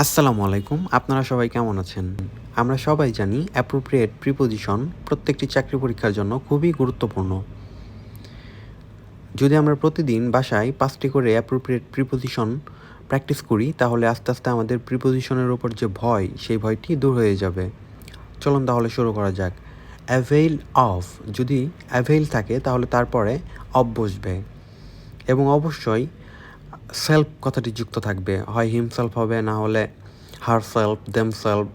আসসালামু আলাইকুম, আপনারা সবাই কেমন আছেন? আমরা সবাই জানি অ্যাপ্রোপ্রিয়েট প্রিপোজিশন প্রত্যেকটি চাকরি পরীক্ষার জন্য খুবই গুরুত্বপূর্ণ। যদি আমরা প্রতিদিন বাসায় পাঁচটি করে অ্যাপ্রোপ্রিয়েট প্রিপোজিশন প্র্যাকটিস করি, তাহলে আস্তে আস্তে আমাদের প্রিপোজিশনের ওপর যে ভয়, সেই ভয়টি দূর হয়ে যাবে। চলুন তাহলে শুরু করা যাক। অ্যাভেইল অফ যদি অ্যাভেইল থাকে, তাহলে তারপরে অফ বসবে। এবং অবশ্যই সেলফ কথাটি যুক্ত থাকবে। হয় হিমসেলফ হবে, না হলে হার সেলফ দেম সেলফ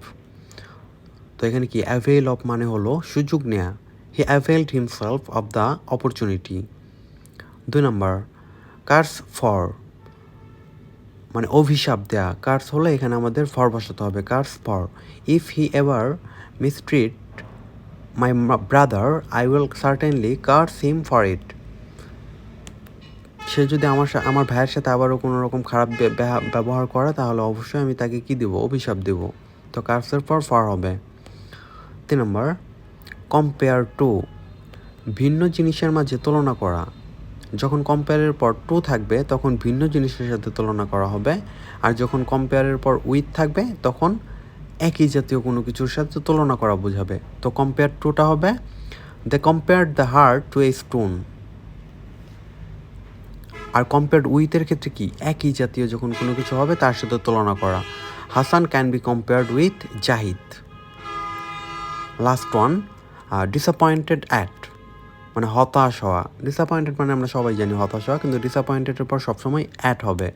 তো এখানে কি অ্যাভেল অফ মানে হলো সুযোগ নেয়া। He availed himself of the opportunity দুই নম্বর কার্স ফর মানে অভিশাপ দেয়া। কার্স হলে এখানে আমাদের ফর বসাতে হবে। Curse for if he ever mistreat my brother I will certainly curse him for it সে যদি আমার আমার ভাইয়ের সাথে আবারও কোনো রকম খারাপ ব্যবহার করে, তাহলে অবশ্যই আমি তাকে কি দেব? অভিশাপ দেব। তো কার্সের পর ফর হবে। তিন নম্বর কম্পেয়ার টু ভিন্ন জিনিসের মাঝে তুলনা করা। যখন কম্পেয়ারের পর টু থাকবে, তখন ভিন্ন জিনিসের সাথে তুলনা করা হবে। আর যখন কম্পেয়ারের পর উইথ থাকবে, তখন একই জাতীয় কোনো কিছুর সাথে তুলনা করা বোঝাবে। তো কম্পেয়ার টুটা হবে। The compare the heart to a stone R compared উইথের ক্ষেত্রে কি? একই জাতীয় যখন কোনো কিছু হবে, তার সাথে তুলনা করা। Hasan can be compared with Zahid. Last one disappointed at মানে হতাশ হওয়া। ডিসঅ্যাপয়েন্টেড মানে আমরা সবাই জানি হতাশ হওয়া, কিন্তু ডিসঅ্যাপয়েন্টেডের পর সবসময় অ্যাট হবে।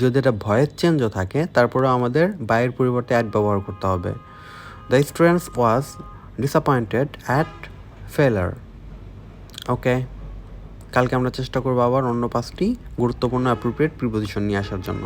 যদি এটা ভয়ের চেঞ্জও থাকে তারপরে আমাদের বাইয়ের পরিবর্তে অ্যাট ব্যবহার করতে হবে। The students was disappointed at failure ওকে কালকে আমরা চেষ্টা করব আবার অন্য পাঁচটি গুরুত্বপূর্ণ অ্যাপ্রোপ্রিয়েট প্রিপোজিশন নিয়ে আসার জন্য।